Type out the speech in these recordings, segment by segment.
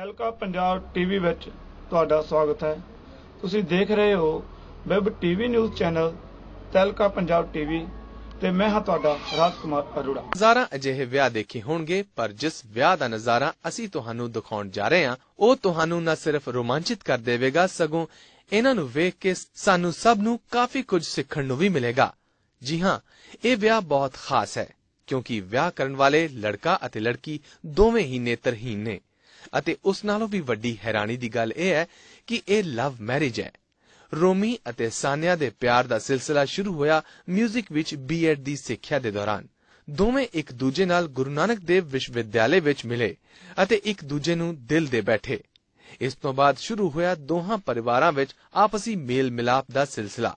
Punjab TV ਵਿੱਚ ਤੁਹਾਡਾ ਸਵਾਗਤ ਹੈ। ਤੁਸੀਂ ਦੇਖ ਰਹੇ ਹੋ web TV news channel Tehelka Punjab TV ਤੇ ਮੈਂ ਹਾਂ ਤੁਹਾਡਾ ਰਾਜਕੁਮਾਰ ਅਰੋੜਾ। ਹਜ਼ਾਰਾਂ ਅਜਿਹੇ ਵਿਆਹ ਦੇਖੇ ਹੋਣਗੇ, ਪਰ ਜਿਸ ਵਿਆਹ ਦਾ ਨਜ਼ਾਰਾ ਅਸੀਂ ਤੁਹਾਨੂੰ ਦਿਖਾਉਣ ਜਾ ਰਹੇ ਹਾਂ, ਉਹ ਤੁਹਾਨੂੰ ਨਾ ਸਿਰਫ ਰੋਮਾਂਚਿਤ ਕਰ ਦੇਵੇਗਾ, ਸਗੋਂ ਇਹਨਾਂ ਨੂੰ ਵੇਖ ਕੇ ਸਾਨੂੰ ਸਭ ਨੂੰ ਕਾਫੀ ਕੁਝ ਸਿੱਖਣ ਨੂੰ ਵੀ ਮਿਲੇਗਾ। ਜੀ ਹਾਂ, ਇਹ ਵਿਆਹ ਬਹੁਤ ਖਾਸ ਹੈ, ਕਿਉਂਕਿ ਵਿਆਹ ਕਰਨ ਵਾਲੇ ਲੜਕਾ ਅਤੇ ਲੜਕੀ ਦੋਵੇਂ ਹੀ ਨੇਤਰਹੀਨ ਨੇ। ਅਤੇ ਉਸ ਨਾਲੋਂ ਵੀ ਵੱਡੀ ਹੈਰਾਨੀ ਦੀ ਗੱਲ ਇਹ ਹੈ ਕਿ ਇਹ ਲਵ ਮੈਰਿਜ ਹੈ। ਰੋਮੀ ਅਤੇ ਸਾਨਿਆ ਦੇ ਪਿਆਰ ਦਾ ਸਿਲਸਿਲਾ ਸ਼ੁਰੂ ਹੋਇਆ 뮤직 ਵਿੱਚ ਬੀਐਡ ਦੀ ਸਿੱਖਿਆ ਦੇ ਦੌਰਾਨ। ਦੋਵੇਂ ਇੱਕ ਦੂਜੇ ਨਾਲ ਗੁਰੂ ਨਾਨਕ ਦੇਵ ਵਿਸ਼ਵਵਿਦਿਆਲੇ ਵਿੱਚ ਮਿਲੇ ਅਤੇ ਇੱਕ ਦੂਜੇ ਨੂੰ ਦਿਲ ਦੇ ਬੈਠੇ। ਇਸ ਤੋਂ ਬਾਅਦ ਸ਼ੁਰੂ ਹੋਇਆ ਦੋਹਾਂ ਪਰਿਵਾਰਾਂ ਵਿੱਚ ਆਪਸੀ ਮੇਲ ਮਿਲਾਪ ਦਾ ਸਿਲਸਿਲਾ।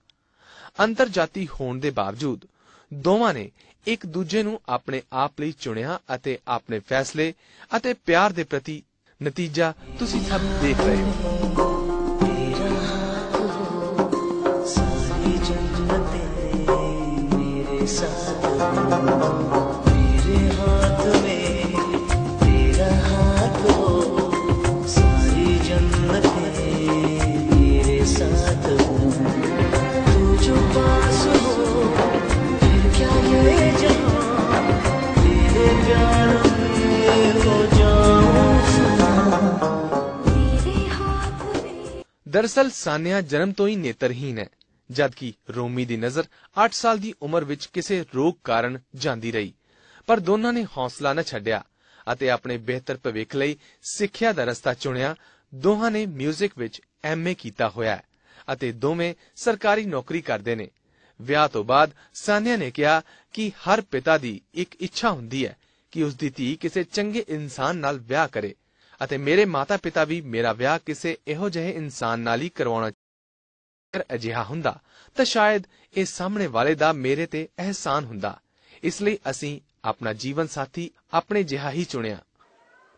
ਅੰਤਰਜਾਤੀ ਹੋਣ ਦੇ ਬਾਵਜੂਦ ਦੋਵਾਂ ਨੇ ਇੱਕ ਦੂਜੇ ਨੂੰ ਆਪਣੇ ਆਪ ਲਈ ਚੁਣਿਆ ਅਤੇ ਆਪਣੇ ਫੈਸਲੇ ਅਤੇ ਪਿਆਰ ਦੇ ਪ੍ਰਤੀ ਨਤੀਜਾ ਤੁਸੀਂ ਸਭ ਦੇਖ ਰਹੇ ਹੋ। ਦਰਅਸਲ ਸਾਨਿਆ ਜਨਮ ਤੋਂ ਹੀ ਨੇਤਰਹੀਨ ਹੈ, ਜਦਕਿ ਰੋਮੀ ਦੀ ਨਜ਼ਰ 8 ਸਾਲ ਦੀ ਉਮਰ ਵਿੱਚ ਕਿਸੇ ਰੋਗ ਕਾਰਨ ਜਾਂਦੀ ਰਹੀ। ਪਰ ਦੋਨਾਂ ਨੇ ਹੌਸਲਾ ਨਾ ਛੱਡਿਆ ਅਤੇ ਆਪਣੇ ਬਿਹਤਰ ਭਵਿੱਖ ਲਈ ਸਿੱਖਿਆ ਦਾ ਰਸਤਾ ਚੁਣਿਆ। ਦੋਹਾਂ ਨੇ 뮤직 ਵਿੱਚ ਐਮਏ ਕੀਤਾ ਹੋਇਆ ਹੈ ਅਤੇ ਦੋਵੇਂ ਸਰਕਾਰੀ ਨੌਕਰੀ ਕਰਦੇ ਨੇ। ਵਿਆਹ ਤੋਂ ਬਾਅਦ ਸਾਨਿਆ ਨੇ ਕਿਹਾ ਕਿ ਹਰ ਪਿਤਾ ਦੀ ਇੱਕ ਇੱਛਾ ਹੁੰਦੀ ਹੈ ਕਿ ਉਸ ਦੀ ਧੀ ਕਿਸੇ ਚੰਗੇ ਇਨਸਾਨ ਨਾਲ ਵਿਆਹ ਕਰੇ। ਅਤੇ ਮੇਰੇ ਮਾਤਾ-ਪਿਤਾ ਵੀ ਮੇਰਾ ਵਿਆਹ ਕਿਸੇ ਇਹੋ ਜਿਹੇ ਇਨਸਾਨ ਨਾਲ ਹੀ ਕਰਵਾਉਣਾ ਅਗਰ ਅਜਿਹਾ ਹੁੰਦਾ ਤਾਂ ਸ਼ਾਇਦ ਇਹ ਸਾਹਮਣੇ ਵਾਲੇ ਦਾ ਮੇਰੇ ਤੇ ਅਹਿਸਾਨ ਹੁੰਦਾ ਇਸ ਲਈ ਅਸੀਂ ਆਪਣਾ ਜੀਵਨ ਸਾਥੀ ਆਪਣੇ ਜਿਹਾ ਹੀ ਚੁਣਿਆ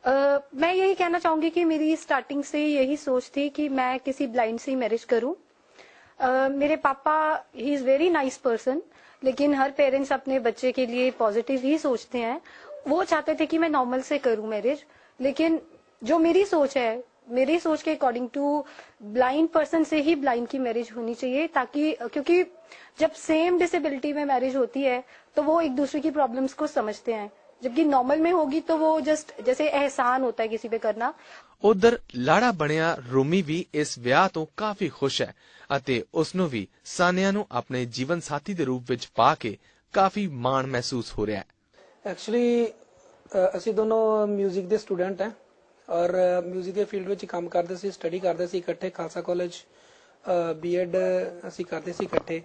अ, मैं यही कहना चाहूंगी कि मेरी स्टार्टिंग से यही सोच थी कि मैं किसी ब्लाइंड से ही मैरिज करूं अ, मेरे पापा he is very nice person लेकिन हर पेरेंट्स अपने बच्चे के लिए पॉजिटिव ही सोचते हैं वो चाहते थे कि मैं नॉर्मल से करूं मैरिज लेकिन जो मेरी सोच है मेरी सोच के अकॉर्डिंग टू ब्लाइंड पर्सन से ही ब्लाइंड की मैरिज होनी चाहिए ताकि क्योंकि जब सेम डिसेबिलिटी में मैरिज होती है तो वो एक दूसरे की प्रॉब्लम्स को समझते हैं जबकि नॉर्मल में होगी तो वो जस्ट जैसे एहसान होता है किसी पे करना ਉਧਰ ਲਾੜਾ ਬਣਿਆ ਰੋਮੀ ਵੀ ਇਸ ਵਿਆਹ ਤੋਂ ਕਾਫੀ ਖੁਸ਼ ਹੈ ਅਤੇ ਉਸ ਨੂੰ ਵੀ ਸਾਨਿਆ ਨੂੰ ਆਪਣੇ ਜੀਵਨ ਸਾਥੀ ਦੇ ਰੂਪ ਵਿੱਚ ਪਾ ਕੇ ਕਾਫੀ ਮਾਣ ਮਹਿਸੂਸ ਹੋ ਰਿਹਾ ਹੈ ਐਕਚੁਅਲੀ ਅਸੀਂ ਦੋਨੋਂ 뮤직 ਦੇ ਸਟੂਡੈਂਟ ਹਾਂ ਔਰ 뮤직 ਦੇ ਫੀਲਡ ਵਿੱਚ ਕੰਮ ਕਰਦੇ ਸੀ ਸਟੱਡੀ ਕਰਦੇ ਸੀ ਇਕੱਠੇ, ਖਾਲਸਾ ਕਾਲਜ ਬੀਐਡ ਅਸੀਂ ਕਰਦੇ ਸੀ ਇਕੱਠੇ।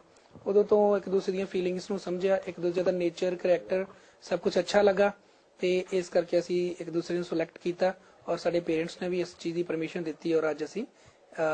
ਉਦੋਂ ਤੋਂ ਇੱਕ ਦੂਸਰੇ ਦੀਆਂ ਫੀਲਿੰਗਸ ਨੂੰ ਸਮਝਿਆ, ਇੱਕ ਦੂਜੇ ਦਾ ਨੇਚਰ ਕਰੈਕਟਰ ਸਭ ਕੁਝ ਅੱਛਾ ਲੱਗਾ ਤੇ ਇਸ ਕਰਕੇ ਅਸੀਂ ਇੱਕ ਦੂਸਰੇ ਨੂੰ ਸਿਲੈਕਟ ਕੀਤਾ ਔਰ ਸਾਡੇ ਪੇਰੈਂਟਸ ਨੇ ਵੀ ਇਸ ਚੀਜ਼ ਦੀ ਪਰਮਿਸ਼ਨ ਦਿੱਤੀ ਔਰ ਅੱਜ ਅਸੀਂ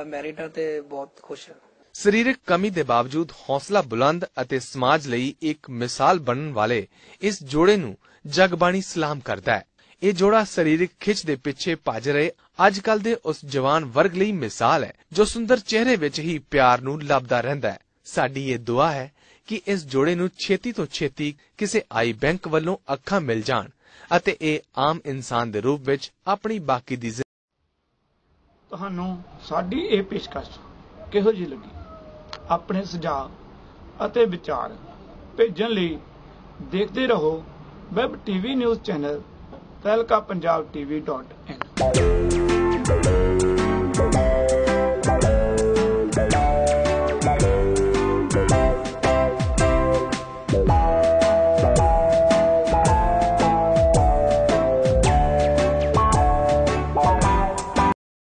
ਮੈਰਿਡ ਹਾਂ ਤੇ ਬਹੁਤ ਖੁਸ਼ ਹਾਂ। ਸਰੀਰਕ ਕਮੀ ਦੇ ਬਾਵਜੂਦ ਹੌਸਲਾ ਬੁਲੰਦ ਅਤੇ ਸਮਾਜ ਲਈ ਇੱਕ ਮਿਸਾਲ ਬਣਨ ਵਾਲੇ ਇਸ ਜੋੜੇ ਨੂੰ ਜਗਬਾਣੀ ਸਲਾਮ ਕਰਦਾ ਹੈ। ਇਹ ਜੋੜਾ ਸਰੀਰਕ ਖਿੱਚ ਦੇ ਪਿੱਛੇ ਭੱਜ ਰਹੇ ਅੱਜ ਕੱਲ ਦੇ ਉਸ ਜਵਾਨ ਵਰਗ ਲਈ ਮਿਸਾਲ ਹੈ, ਜੋ ਸੁੰਦਰ ਚਿਹਰੇ ਵਿੱਚ ਹੀ ਪਿਆਰ ਨੂੰ ਲੱਭਦਾ ਰਹਿੰਦਾ ਹੈ। ਸਾਡੀ ਇਹ ਦੁਆ ਹੈ ਕਿ ਇਸ ਜੋੜੇ ਨੂੰ ਛੇਤੀ ਤੋਂ ਛੇਤੀ ਕਿਸੇ ਆਈ ਬੈਂਕ ਵੱਲੋਂ ਅੱਖਾਂ ਮਿਲ ਜਾਣ ਅਤੇ ਇਹ ਆਮ ਇਨਸਾਨ ਦੇ ਰੂਪ ਵਿੱਚ ਆਪਣੀ ਬਾਕੀ ਦੀ ਤੁਹਾਨੂੰ ਸਾਡੀ ਇਹ ਪੇਸ਼ਕਸ਼ ਕਿਹੋ ਜਿਹੀ ਲੱਗੀ? ਆਪਣੇ ਸੁਝਾਅ ਅਤੇ ਵਿਚਾਰ ਭੇਜਣ ਲਈ ਦੇਖਦੇ ਰਹੋ web TV news channel Tehelka Punjab TV dot in